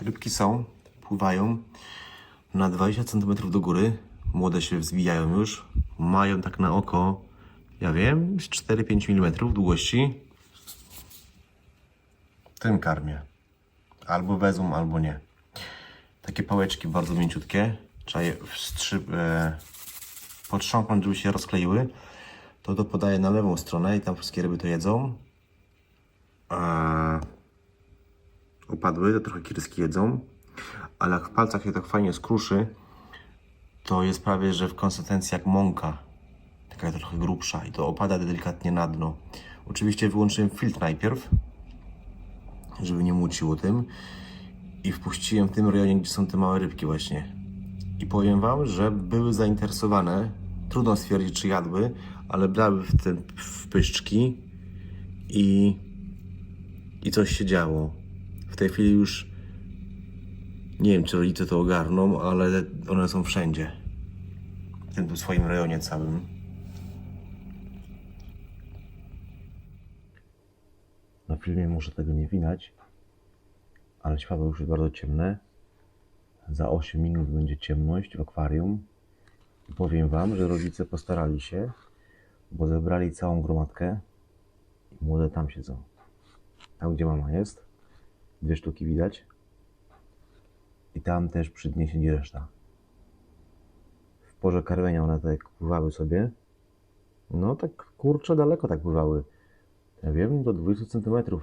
rybki są, pływają na 20 cm do góry. Młode się wzbijają już. Mają tak na oko, ja wiem, z 4-5 mm długości. Tym karmię. Albo wezmą, albo nie. Takie pałeczki bardzo mięciutkie. Trzeba je wstrzy- e, potrząknąć, żeby się rozkleiły. To to podaję na lewą stronę i tam wszystkie ryby to jedzą. Upadły, to trochę kirski jedzą. Ale jak w palcach się tak fajnie skruszy, to jest prawie, że w konsystencji jak mąka. Taka trochę grubsza i to opada delikatnie na dno. Oczywiście wyłączyłem filtr najpierw, żeby nie muciło tym. I wpuściłem w tym rejonie, gdzie są te małe rybki właśnie. I powiem Wam, że były zainteresowane. Trudno stwierdzić, czy jadły, ale brały w te w pyszczki i, i coś się działo. W tej chwili już nie wiem, czy rodzice to ogarną, ale one są wszędzie. W tym swoim rejonie całym. Na filmie może tego nie widać, ale światło już jest bardzo ciemne. Za 8 minut będzie ciemność w akwarium. I powiem Wam, że rodzice postarali się, bo zebrali całą gromadkę i młode tam siedzą. Tam, gdzie mama jest, dwie sztuki widać. I tam też przy dnie siedzi reszta. W porze karmienia one tak pływały sobie. No tak kurczę daleko tak pływały. Ja wiem, do 20 cm.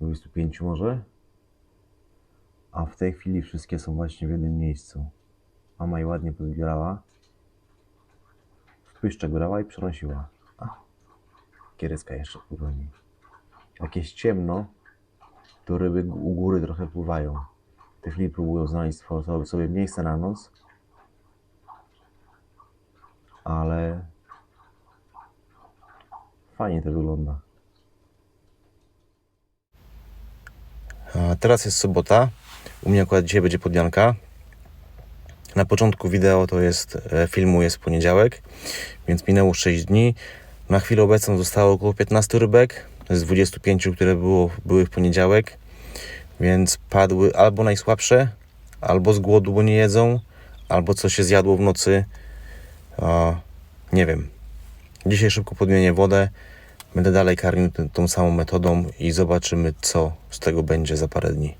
25 może. A w tej chwili wszystkie są właśnie w jednym miejscu. Mama je ładnie pozbierała. W pyszczek brała i przenosiła. A, jeszcze pływanie. Jak jest ciemno, to ryby u góry trochę pływają. W tej chwili próbują znaleźć sobie miejsce na noc. Ale fajnie to wygląda. A teraz jest sobota. U mnie akurat dzisiaj będzie podjanka. Na początku wideo to jest, e, filmu jest poniedziałek, więc minęło 6 dni. Na chwilę obecną zostało około 15 rybek z 25, które było, były w poniedziałek, więc padły albo najsłabsze, albo z głodu, bo nie jedzą, albo coś się zjadło w nocy. A, nie wiem. Dzisiaj szybko podmienię wodę. Będę dalej karmił tą samą metodą i zobaczymy, co z tego będzie za parę dni.